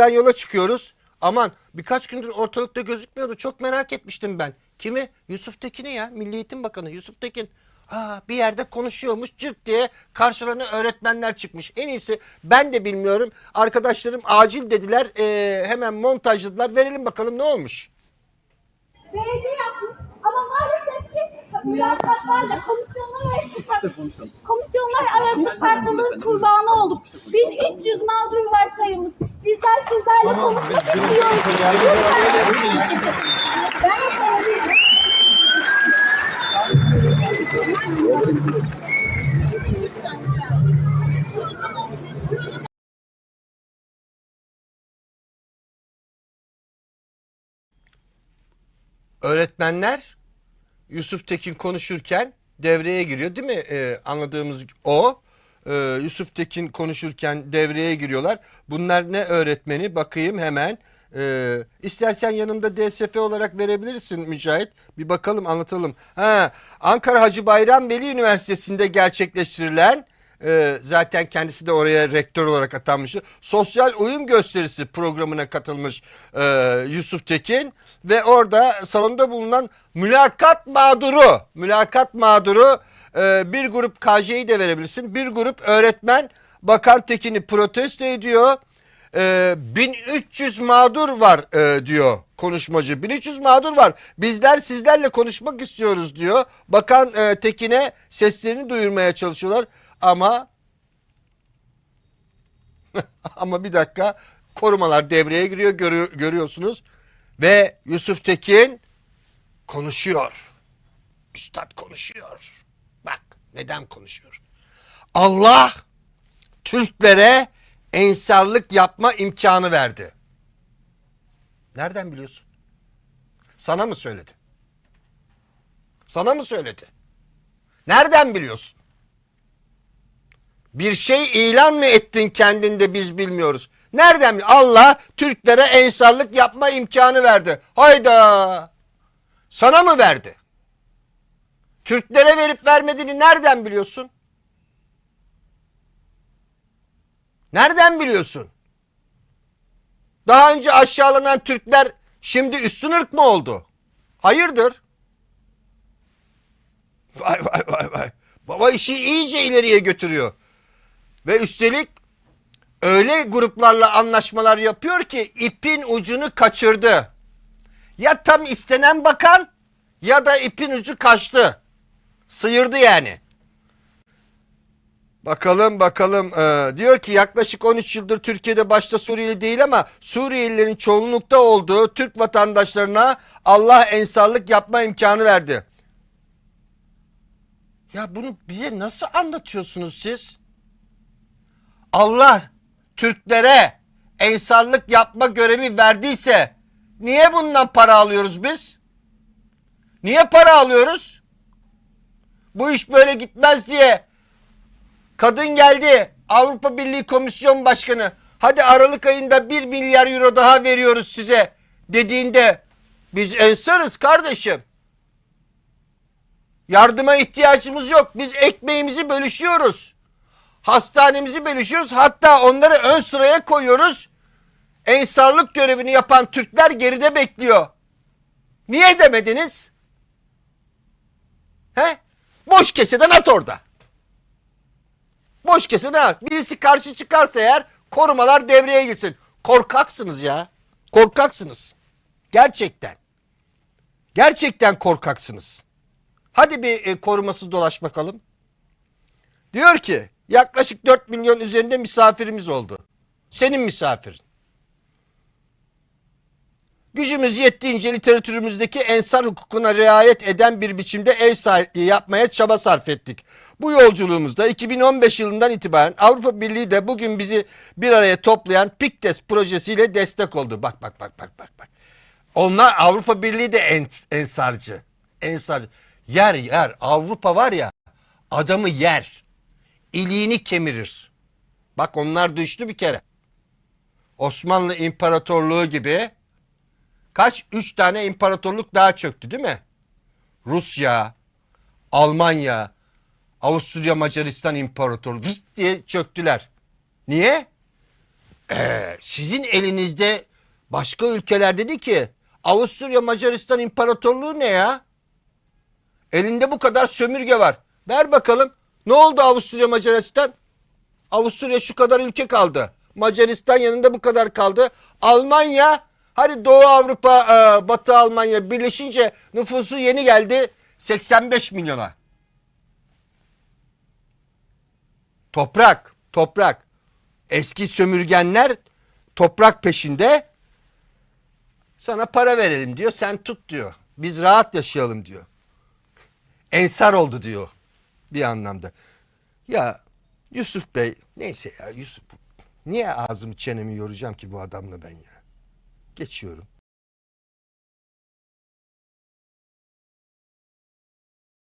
buradan yola çıkıyoruz. Aman birkaç gündür ortalıkta gözükmüyordu. Çok merak etmiştim ben. Kimi? Yusuf Tekin'i ya. Milli Eğitim Bakanı Yusuf Tekin. Aa, bir yerde konuşuyormuş cırt diye karşılarına öğretmenler çıkmış. En iyisi ben de bilmiyorum. Arkadaşlarım acil dediler. Ee, hemen montajladılar. Verelim bakalım ne olmuş. TRT yapmış ama maalesef ki mülakatlarla komisyonlar arası komisyonlar arası farklılığın kurbanı olduk. 1300 mağdur var sayımız. Bizler sizlerle konuşmak istiyoruz. Lütfen. Ben öğretmenler Yusuf Tekin konuşurken devreye giriyor değil mi? Ee, anladığımız o. Ee, Yusuf Tekin konuşurken devreye giriyorlar. Bunlar ne öğretmeni? Bakayım hemen. Ee, istersen yanımda DSF olarak verebilirsin Mücahit. Bir bakalım anlatalım. Ha, Ankara Hacı Bayram Veli Üniversitesi'nde gerçekleştirilen e, zaten kendisi de oraya rektör olarak atanmıştı. Sosyal uyum gösterisi programına katılmış e, Yusuf Tekin ve orada salonda bulunan mülakat mağduru, mülakat mağduru e, bir grup KJ'yi de verebilirsin. Bir grup öğretmen Bakan Tekin'i protesto ediyor. E, 1300 mağdur var e, diyor konuşmacı. 1300 mağdur var. Bizler sizlerle konuşmak istiyoruz diyor. Bakan e, Tekin'e seslerini duyurmaya çalışıyorlar. Ama ama bir dakika korumalar devreye giriyor görü- görüyorsunuz. Ve Yusuf Tekin konuşuyor. Üstad konuşuyor. Bak neden konuşuyor. Allah Türklere ensarlık yapma imkanı verdi. Nereden biliyorsun? Sana mı söyledi? Sana mı söyledi? Nereden biliyorsun? Bir şey ilan mı ettin kendinde biz bilmiyoruz. Nereden Allah Türklere ensarlık yapma imkanı verdi. Hayda. Sana mı verdi? Türklere verip vermediğini nereden biliyorsun? Nereden biliyorsun? Daha önce aşağılanan Türkler şimdi üstün ırk mı oldu? Hayırdır? Vay vay vay vay. Baba işi iyice ileriye götürüyor. Ve üstelik öyle gruplarla anlaşmalar yapıyor ki ipin ucunu kaçırdı. Ya tam istenen bakan ya da ipin ucu kaçtı. Sıyırdı yani. Bakalım bakalım Ee, diyor ki yaklaşık 13 yıldır Türkiye'de başta Suriyeli değil ama Suriyelilerin çoğunlukta olduğu Türk vatandaşlarına Allah ensarlık yapma imkanı verdi. Ya bunu bize nasıl anlatıyorsunuz siz? Allah Türklere ensarlık yapma görevi verdiyse niye bundan para alıyoruz biz? Niye para alıyoruz? Bu iş böyle gitmez diye kadın geldi Avrupa Birliği Komisyon Başkanı hadi Aralık ayında 1 milyar euro daha veriyoruz size dediğinde biz ensarız kardeşim. Yardıma ihtiyacımız yok. Biz ekmeğimizi bölüşüyoruz. Hastanemizi bölüşüyoruz. Hatta onları ön sıraya koyuyoruz. Ensarlık görevini yapan Türkler geride bekliyor. Niye demediniz? Boş keseden at orada. Boş keseden at. Birisi karşı çıkarsa eğer korumalar devreye girsin. Korkaksınız ya. Korkaksınız. Gerçekten. Gerçekten korkaksınız. Hadi bir e, korumasız dolaş bakalım. Diyor ki yaklaşık 4 milyon üzerinde misafirimiz oldu. Senin misafirin. Gücümüz yettiğince literatürümüzdeki ensar hukukuna riayet eden bir biçimde ev sahipliği yapmaya çaba sarf ettik. Bu yolculuğumuzda 2015 yılından itibaren Avrupa Birliği de bugün bizi bir araya toplayan PIKTES projesiyle destek oldu. Bak bak bak bak bak bak. Onlar Avrupa Birliği de ens- ensarcı. Ensarcı. Yer yer. Avrupa var ya adamı yer. İliğini kemirir. Bak onlar düştü bir kere. Osmanlı İmparatorluğu gibi kaç? Üç tane imparatorluk daha çöktü değil mi? Rusya, Almanya, Avusturya Macaristan İmparatorluğu diye çöktüler. Niye? Ee, sizin elinizde başka ülkeler dedi ki Avusturya Macaristan İmparatorluğu ne ya? Elinde bu kadar sömürge var. Ver bakalım. Ne oldu Avusturya Macaristan? Avusturya şu kadar ülke kaldı. Macaristan yanında bu kadar kaldı. Almanya hadi Doğu Avrupa, e, Batı Almanya birleşince nüfusu yeni geldi 85 milyona. Toprak, toprak. Eski sömürgenler toprak peşinde sana para verelim diyor. Sen tut diyor. Biz rahat yaşayalım diyor. Ensar oldu diyor bir anlamda. Ya Yusuf Bey neyse ya Yusuf niye ağzımı çenemi yoracağım ki bu adamla ben ya. Geçiyorum.